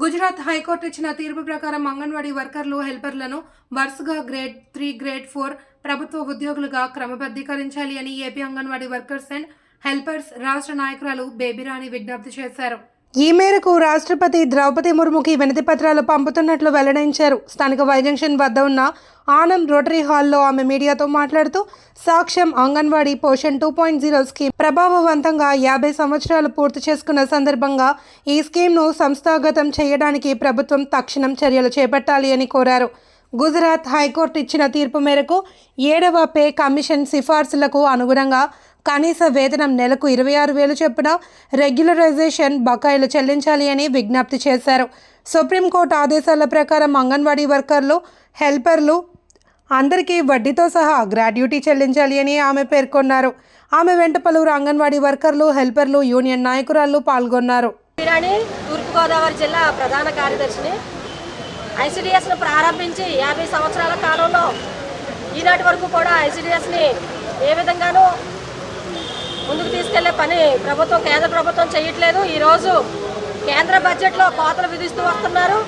Gujarat high court ఇచ్చిన తీర్పు ప్రకారం అంగన్వాడీ వర్కర్లు హెల్పర్లను వరుసగా గ్రేడ్ త్రీ గ్రేడ్ ఫోర్ ప్రభుత్వ ఉద్యోగులుగా క్రమబద్ధీకరించాలి అని AP anganwadi workers and helpers రాష్ట్ర నాయకురాలు బేబీరాణి విజ్ఞప్తి చేశారు. ఈ మేరకు రాష్ట్రపతి ద్రౌపది ముర్ముకి వినతి పత్రాలు పంపుతున్నట్లు వెల్లడించారు. స్థానిక వైజంక్షన్ వద్ద ఉన్న ఆనం రోటరీ హాల్లో ఆమె మీడియాతో మాట్లాడుతూ సాక్ష్యం anganwadi Poshan two point zero scheme ప్రభావవంతంగా యాభై సంవత్సరాలు పూర్తి చేసుకున్న సందర్భంగా ఈ స్కీమ్ను సంస్థాగతం చేయడానికి ప్రభుత్వం తక్షణం చర్యలు చేపట్టాలి అని కోరారు. గుజరాత్ హైకోర్టు ఇచ్చిన తీర్పు మేరకు ఏడవ పే కమిషన్ సిఫార్సులకు అనుగుణంగా కనీస వేతనం నెలకు ఇరవై ఆరు వేలు చొప్పున రెగ్యులరైజేషన్ బకాయిలు చెల్లించాలి అని విజ్ఞప్తి చేశారు. సుప్రీంకోర్టు ఆదేశాల ప్రకారం అంగన్వాడీ వర్కర్లు హెల్పర్లు అందరికీ వడ్డీతో సహా గ్రాడ్యుటీ చెల్లించాలి అని ఆమె పేర్కొన్నారు. ఆమె వెంట పలువురు అంగన్వాడీ వర్కర్లు హెల్పర్లు యూనియన్ నాయకురాలు పాల్గొన్నారు. తూర్పుగోదావరి జిల్లా ప్రధాన కార్యదర్శిని. ఐసిడిఎస్ను ప్రారంభించి యాభై సంవత్సరాల కాలంలో ఈనాటి వరకు కూడా ఐసిడిఎస్ని ఏ విధంగానూ తీసుకెళ్ళే పని ప్రభుత్వం కేంద్ర ప్రభుత్వం చేయట్లేదు. ఈరోజు కేంద్ర బడ్జెట్లో కోతలు విధిస్తూ వస్తున్నారు.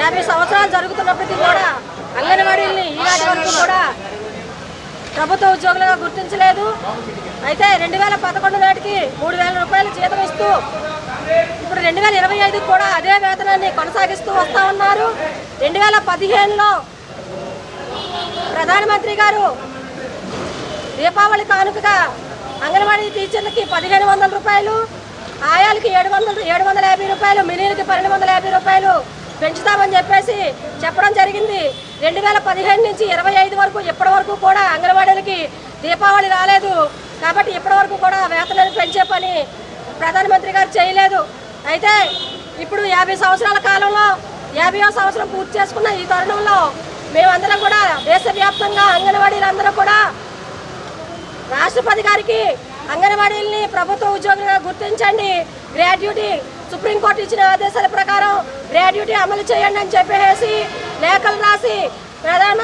యాభై సంవత్సరాలు జరుగుతున్నప్పటికీ కూడా అంగన్వాడీల్ని ఈనాటి వరకు కూడా ప్రభుత్వ ఉద్యోగులుగా గుర్తించలేదు. అయితే రెండు వేల పదకొండు నాటికి మూడు వేల రూపాయలు జీతం ఇస్తూ ఇప్పుడు రెండు వేల ఇరవై ఐదుకి కూడా అదే వేతనాన్ని కొనసాగిస్తూ వస్తూ ఉన్నారు. రెండు వేల పదిహేనులో ప్రధానమంత్రి గారు దీపావళి కానుకగా అంగన్వాడీ టీచర్లకి పదిహేను వందల రూపాయలు ఆయాలకి ఏడు వందలు ఏడు వందల యాభై రూపాయలు మినీలకి పన్నెండు వందల యాభై రూపాయలు పెంచుతామని చెప్పేసి చెప్పడం జరిగింది. రెండు వేల పదిహేను నుంచి ఇరవై ఐదు వరకు ఇప్పటి వరకు కూడా అంగన్వాడీలకి దీపావళి రాలేదు. కాబట్టి ఇప్పటి వరకు కూడా వేతనాలు పెంచే పని ప్రధానమంత్రి గారు చేయలేదు. అయితే ఇప్పుడు యాభై సంవత్సరాల కాలంలో యాభైవ సంవత్సరం పూర్తి చేసుకున్న ఈ తరుణంలో మేమందరం కూడా దేశవ్యాప్తంగా అంగన్వాడీలందరూ కూడా రాష్ట్రపతి గారికి అంగన్వాడీల్ని ప్రభుత్వ ఉద్యోగులుగా గుర్తించండి. గ్రాడ్యుటీ సుప్రీంకోర్టు ఇచ్చిన ఆదేశాల ప్రకారం గ్రాడ్యుటీ అమలు చేయండి అని చెప్పేసి లేఖలు రాసి ప్రధాన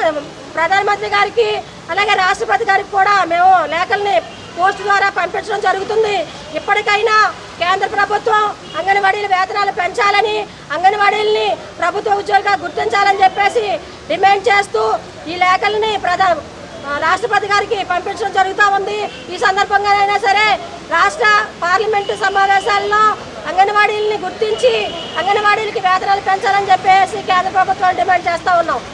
ప్రధానమంత్రి గారికి అలాగే రాష్ట్రపతి గారికి కూడా మేము లేఖల్ని పోస్ట్ ద్వారా పంపించడం జరుగుతుంది. ఇప్పటికైనా కేంద్ర ప్రభుత్వం అంగన్వాడీల వేతనాలు పెంచాలని అంగన్వాడీలని ప్రభుత్వ ఉద్యోగులుగా గుర్తించాలని చెప్పేసి డిమాండ్ చేస్తూ ఈ లేఖల్ని ప్రధా రాష్ట్రపతి గారికి పంపించడం జరుగుతూ ఉంది. ఈ సందర్భంగానైనా సరే రాష్ట్ర పార్లమెంటు సమావేశాల్లో అంగన్వాడీలని గుర్తించి అంగన్వాడీలకి వేతనాలు పెంచాలని చెప్పేసి కేంద్ర ప్రభుత్వాన్ని డిమాండ్ చేస్తూ ఉన్నాం.